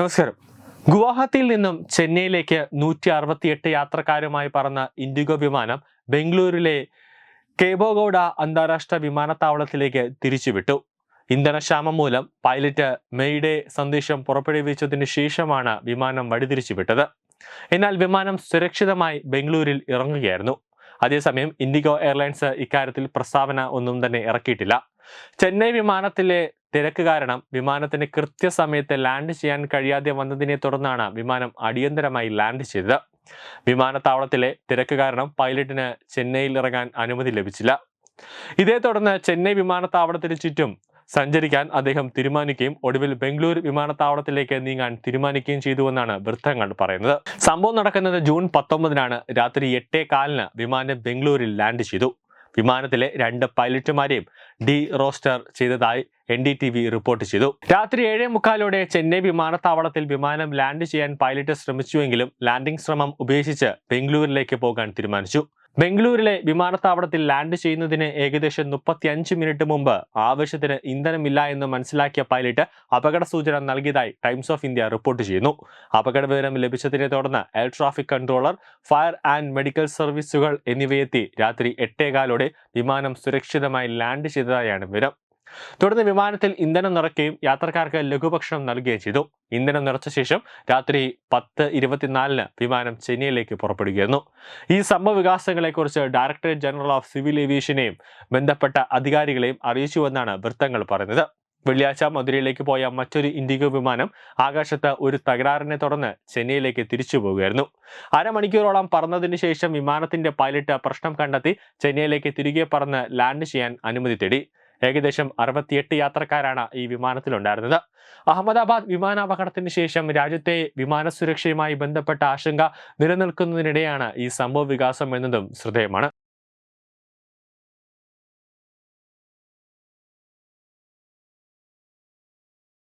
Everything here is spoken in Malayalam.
നമസ്കാരം. ഗുവാഹത്തിയിൽ നിന്നും ചെന്നൈയിലേക്ക് നൂറ്റി അറുപത്തിയെട്ട് യാത്രക്കാരുമായി പറന്ന ഇൻഡിഗോ വിമാനം ബംഗളൂരിലെ കേബോഗൌഡ അന്താരാഷ്ട്ര വിമാനത്താവളത്തിലേക്ക് തിരിച്ചുവിട്ടു. ഇന്ധനക്ഷാമം മൂലം പൈലറ്റ് മെയ്ഡേ സന്ദേശം പുറപ്പെടുവിച്ചതിന് ശേഷമാണ് വിമാനം വഴിതിരിച്ചുവിട്ടത്. എന്നാൽ വിമാനം സുരക്ഷിതമായി ബംഗളൂരിൽ ഇറങ്ങുകയായിരുന്നു. അതേസമയം ഇൻഡിഗോ എയർലൈൻസ് ഇക്കാര്യത്തിൽ പ്രസ്താവന ഒന്നും തന്നെ ഇറക്കിയിട്ടില്ല. ചെന്നൈ വിമാനത്തിലെ തിരക്ക് കാരണം വിമാനത്തിന് കൃത്യസമയത്ത് ലാൻഡ് ചെയ്യാൻ കഴിയാതെ വന്നതിനെ തുടർന്നാണ് വിമാനം അടിയന്തരമായി ലാൻഡ് ചെയ്തത്. വിമാനത്താവളത്തിലെ തിരക്ക് കാരണം പൈലറ്റിന് ചെന്നൈയിൽ ഇറങ്ങാൻ അനുമതി ലഭിച്ചില്ല. ഇതേ തുടർന്ന് ചെന്നൈ വിമാനത്താവളത്തിന് ചുറ്റും സഞ്ചരിക്കാൻ അദ്ദേഹം തീരുമാനിക്കുകയും ഒടുവിൽ ബംഗളൂരു വിമാനത്താവളത്തിലേക്ക് നീങ്ങാൻ തീരുമാനിക്കുകയും ചെയ്തുവെന്നാണ് വൃത്തങ്ങൾ പറയുന്നത്. സംഭവം നടക്കുന്നത് ജൂൺ പത്തൊമ്പതിനാണ്. രാത്രി എട്ടേ കാലിന് വിമാനം ബംഗളൂരിൽ ലാൻഡ് ചെയ്തു. വിമാനത്തിലെ രണ്ട് പൈലറ്റുമാരെയും ഡി റോസ്റ്റർ ചെയ്തതായി N D T V report ചെയ്തു. രാത്രി ഏഴേ മുക്കാലോടെ ചെന്നൈ വിമാനത്താവളത്തിൽ വിമാനം ലാൻഡ് ചെയ്യാൻ പൈലറ്റ് ശ്രമിച്ചുവെങ്കിലും ലാൻഡിംഗ് ശ്രമം ഉപേക്ഷിച്ച് ബംഗളൂരിലേക്ക് പോകാൻ തീരുമാനിച്ചു. ബംഗളൂരിലെ വിമാനത്താവളത്തിൽ ലാൻഡ് ചെയ്യുന്നതിന് ഏകദേശം മുപ്പത്തിയഞ്ച് മിനിറ്റ് മുമ്പ് ആവശ്യത്തിന് ഇന്ധനമില്ല എന്ന് മനസ്സിലാക്കിയ പൈലറ്റ് അപകട സൂചന നൽകിയതായി ടൈംസ് ഓഫ് ഇന്ത്യ റിപ്പോർട്ട് ചെയ്യുന്നു. അപകട വിവരം ലഭിച്ചതിനെ തുടർന്ന് air traffic controller fire and medical സർവീസുകൾ എന്നിവയെത്തി രാത്രി എട്ടേകാലോടെ വിമാനം സുരക്ഷിതമായി ലാൻഡ് ചെയ്തതായാണ് വിവരം. തുടർന്ന് വിമാനത്തിൽ ഇന്ധനം നിറയ്ക്കുകയും യാത്രക്കാർക്ക് ലഘുഭക്ഷണം നൽകുകയും ചെയ്തു. ഇന്ധനം നിറച്ച ശേഷം രാത്രി പത്ത് ഇരുപത്തിനാലിന് വിമാനം ചെന്നൈയിലേക്ക് പുറപ്പെടുകയായിരുന്നു. ഈ സംഭവ വികാസങ്ങളെക്കുറിച്ച് ഡയറക്ടറേറ്റ് ജനറൽ ഓഫ് സിവിൽ ഏവിയേഷനെയും ബന്ധപ്പെട്ട അധികാരികളെയും അറിയിച്ചുവെന്നാണ് വൃത്തങ്ങൾ പറയുന്നത്. വെള്ളിയാഴ്ച മധുരയിലേക്ക് പോയ മറ്റൊരു ഇൻഡിഗോ വിമാനം ആകാശത്ത് ഒരു തകരാറിനെ തുടർന്ന് ചെന്നൈയിലേക്ക് തിരിച്ചു പോവുകയായിരുന്നു അരമണിക്കൂറോളം പറന്നതിന് ശേഷം വിമാനത്തിന്റെ പൈലറ്റ് പ്രശ്നം കണ്ടെത്തി ചെന്നൈയിലേക്ക് തിരികെ പറന്ന് ലാൻഡ് ചെയ്യാൻ അനുമതി തേടി. ഏകദേശം അറുപത്തിയെട്ട് യാത്രക്കാരാണ് ഈ വിമാനത്തിലുണ്ടായിരുന്നത്. അഹമ്മദാബാദ് വിമാനാപകടത്തിന് ശേഷം രാജ്യത്തെ വിമാന സുരക്ഷയുമായി ബന്ധപ്പെട്ട ആശങ്ക നിലനിൽക്കുന്നതിനിടെയാണ് ഈ സംഭവ വികാസം എന്നതും ശ്രദ്ധേയമാണ്.